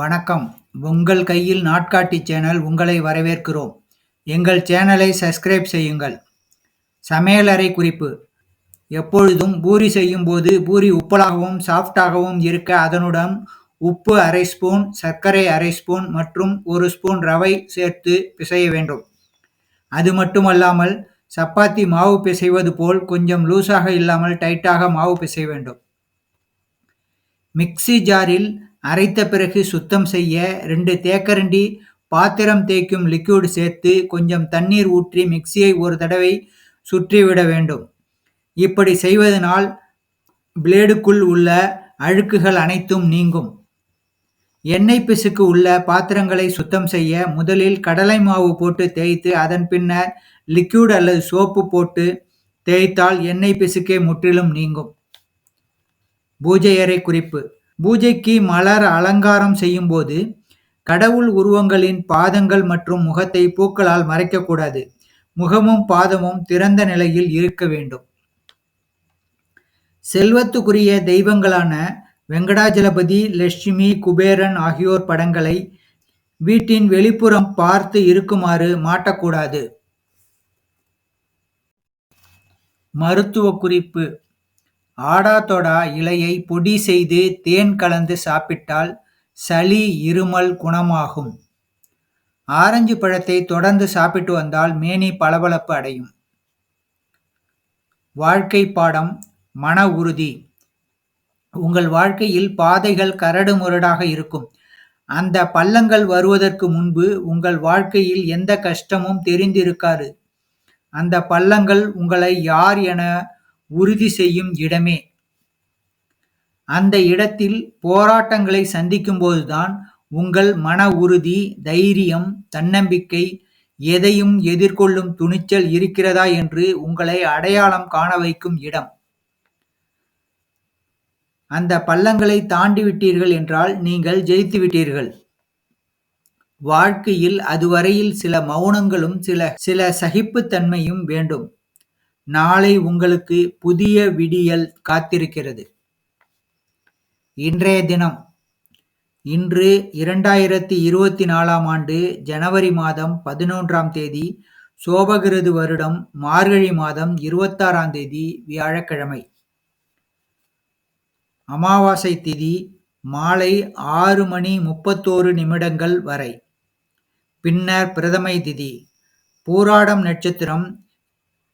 வணக்கம். உங்கள் கையில் நாட்காட்டி சேனல் உங்களை வரவேற்கிறோம். எங்கள் சேனலை சப்ஸ்கிரைப் செய்யுங்கள். சமையலறை குறிப்பு. எப்பொழுதும் பூரி செய்யும் போது பூரி உப்பலாகவும் சாஃப்டாகவும் இருக்க அதனுடன் உப்பு அரை ஸ்பூன் சர்க்கரை அரை ஸ்பூன் மற்றும் ஒரு ஸ்பூன் ரவை சேர்த்து பிசைய வேண்டும். அது மட்டுமல்லாமல் சப்பாத்தி மாவு பிசைவது போல் கொஞ்சம் லூஸாக இல்லாமல் டைட்டாக மாவு பிசைய வேண்டும். மிக்ஸி ஜாரில் அரைத்த பிறகு சுத்தம் செய்ய ரெண்டு தேக்கரண்டி பாத்திரம் தேய்க்கும் லிக்யூடு சேர்த்து கொஞ்சம் தண்ணீர் ஊற்றி மிக்சியை ஒரு தடவை சுற்றிவிட வேண்டும். இப்படி செய்வதனால் பிளேடுக்குள் உள்ள அழுக்குகள் அனைத்தும் நீங்கும். எண்ணெய் பிசுக்கு உள்ள பாத்திரங்களை சுத்தம் செய்ய முதலில் கடலை மாவு போட்டு தேய்த்து அதன் பின்னர் லிக்யூட் அல்லது சோப்பு போட்டு தேய்த்தால் எண்ணெய் பிசுக்கே முற்றிலும் நீங்கும். பூஜை அறை குறிப்பு. பூஜைக்கு மலர் அலங்காரம் செய்யும்போது கடவுள் உருவங்களின் பாதங்கள் மற்றும் முகத்தை பூக்களால் மறைக்கக்கூடாது. முகமும் பாதமும் திறந்த நிலையில் இருக்க வேண்டும். செல்வத்துக்குரிய தெய்வங்களான வெங்கடாஜலபதி லட்சுமி குபேரன் ஆகியோர் படங்களை வீட்டின் வெளிப்புறம் பார்த்து இருக்குமாறு மாட்டக்கூடாது. மருத்துவ குறிப்பு. ஆடாதொடா இலையை பொடி செய்து தேன் கலந்து சாப்பிட்டால் சளி இருமல் குணமாகும். ஆரஞ்சு பழத்தை தொடர்ந்து சாப்பிட்டு வந்தால் மேனி பளபளப்பு அடையும். வாழ்க்கை பாடம் மன உறுதி. உங்கள் வாழ்க்கையில் பாதைகள் கரடு முரடாக இருக்கும். அந்த பள்ளங்கள் வருவதற்கு முன்பு உங்கள் வாழ்க்கையில் எந்த கஷ்டமும் தெரிந்திருக்காது. அந்த பள்ளங்கள் உங்களை யார் என உறுதி செய்யும் இடமே. அந்த இடத்தில் போராட்டங்களை சந்திக்கும்போதுதான் உங்கள் மன உறுதி தைரியம் தன்னம்பிக்கை எதையும் எதிர்கொள்ளும் துணிச்சல் இருக்கிறதா என்று உங்களை அடையாளம் காண வைக்கும் இடம். அந்த பள்ளங்களை தாண்டி விட்டீர்கள் என்றால் நீங்கள் ஜெயித்து விட்டீர்கள் வாழ்க்கையில் அதுவரையில் சில மௌனங்களும் சில சில சகிப்புத்தன்மையும் வேண்டும். நாளை உங்களுக்கு புதிய விடியல் காத்திருக்கிறது. இன்றைய தினம் இன்று இரண்டாயிரத்தி இருபத்தி நாலாம் ஆண்டு ஜனவரி மாதம் பதினொன்றாம் தேதி சோபகிருது வருடம் மார்கழி மாதம் இருபத்தாறாம் தேதி வியாழக்கிழமை. அமாவாசை திதி மாலை ஆறு மணி முப்பத்தோரு நிமிடங்கள் வரை. பின்னர் பிரதமை திதி பூராடம் நட்சத்திரம்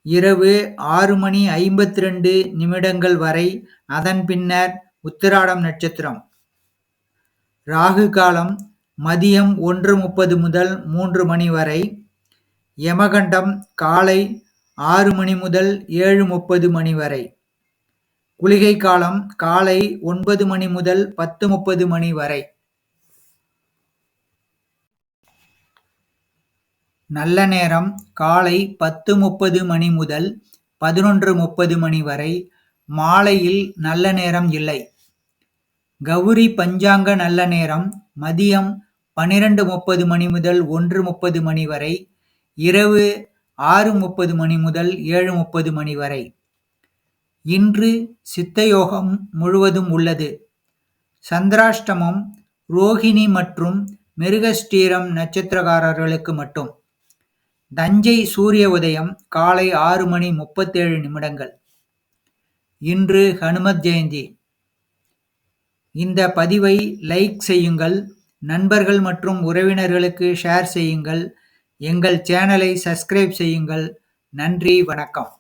இரவு ஆறு மணி ஐம்பத்தி ரெண்டு நிமிடங்கள் வரை அதன் பின்னர் உத்திராடம் நட்சத்திரம். ராகு காலம் மதியம் ஒன்று முப்பது முதல் மூன்று மணி வரை. யமகண்டம் காலை ஆறு மணி முதல் ஏழு முப்பது மணி வரை. குளிகை காலம் காலை ஒன்பது மணி முதல் பத்து முப்பது மணி வரை. நல்ல நேரம் காலை பத்து முப்பது மணி முதல் பதினொன்று முப்பது மணி வரை. மாலையில் நல்ல நேரம் இல்லை. கௌரி பஞ்சாங்க நல்ல நேரம் மதியம் பனிரெண்டு முப்பது மணி முதல் ஒன்று முப்பது மணி வரை. இரவு ஆறு முப்பது மணி முதல் ஏழு முப்பது மணி வரை. இன்று சித்தயோகம் முழுவதும் உள்ளது. சந்திராஷ்டமம் ரோஹிணி மற்றும் மிருகஸ்டீரம் நட்சத்திரக்காரர்களுக்கு மட்டும். தஞ்சை சூரிய உதயம் காலை ஆறு மணி முப்பத்தேழு நிமிடங்கள். இன்று ஹனுமத் ஜெயந்தி. இந்த பதிவை லைக் செய்யுங்கள் நண்பர்கள் மற்றும் உறவினர்களுக்கு ஷேர் செய்யுங்கள் எங்கள் சேனலை சப்ஸ்கிரைப் செய்யுங்கள். நன்றி வணக்கம்.